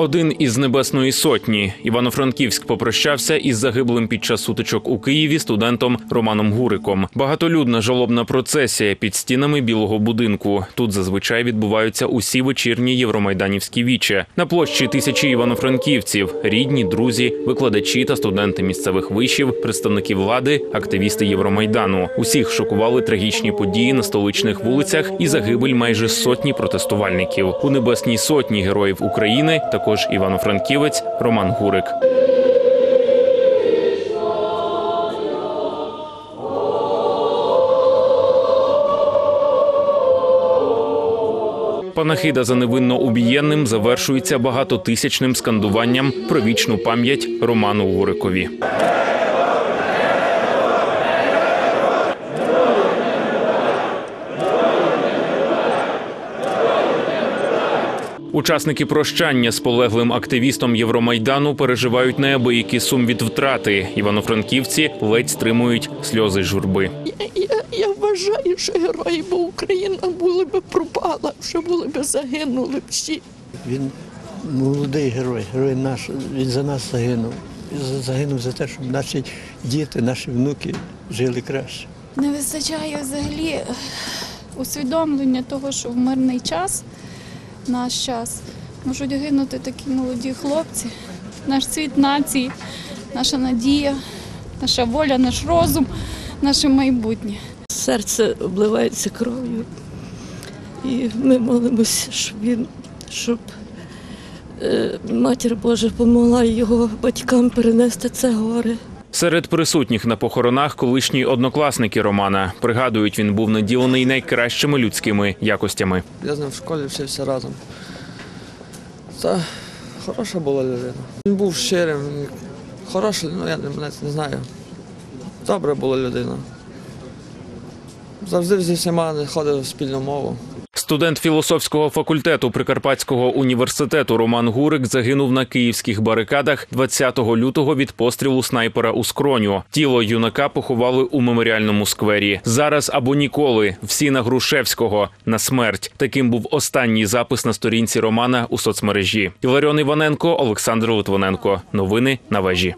Один із небесної сотні Івано-Франківськ попрощався із загиблим під час сутичок у Києві студентом Романом Гуриком. Багатолюдна жалобна процесія під стінами білого будинку. Тут зазвичай відбуваються усі вечірні євромайданівські віче. На площі тисячі івано-франківців, рідні, друзі, викладачі та студенти місцевих вишів, представники влади, активісти Євромайдану. Усіх шокували трагічні події на столичних вулицях і загибель майже сотні протестувальників. У небесній сотні героїв України також івано-франківець Роман Гурик. Панахида за невинно убієнним завершується багатотисячним скандуванням про вічну пам'ять Роману Гурикові. Учасники прощання з полеглим активістом Євромайдану переживають неабиякий сум від втрати. Івано-франківці ледь стримують сльози журби. Я, я, я вважаю, що герої, бо Україна були би пропала, що були би загинули всі. Він молодий герой, герой наш. Він за нас загинув. Він Загинув за те, щоб наші діти, наші внуки жили краще. Не вистачає взагалі усвідомлення того, що в мирний час, наш час, можуть гинути такі молоді хлопці, наш цвіт нації, наша надія, наша воля, наш розум, наше майбутнє. Серце обливається кров'ю. І ми молимося, щоб він, щоб е, Матір Божа допомогла його батькам перенести це горе. Серед присутніх на похоронах колишні однокласники Романа пригадують, він був наділений найкращими людськими якостями. Я з ним в школі вчився разом. Це хороша була людина. Він був щирим, хороший, ну я не, не знаю. Добра була людина. Завжди зі всіма ходив в спільну мову. Студент філософського факультету Прикарпатського університету Роман Гурик загинув на київських барикадах 20 лютого від пострілу снайпера у скроню. Тіло юнака поховали у меморіальному сквері. Зараз або ніколи. Всі на Грушевського на смерть. Таким був останній запис на сторінці Романа у соцмережі. Іларіон Іваненко, Олександр Литвиненко. Новини на вежі.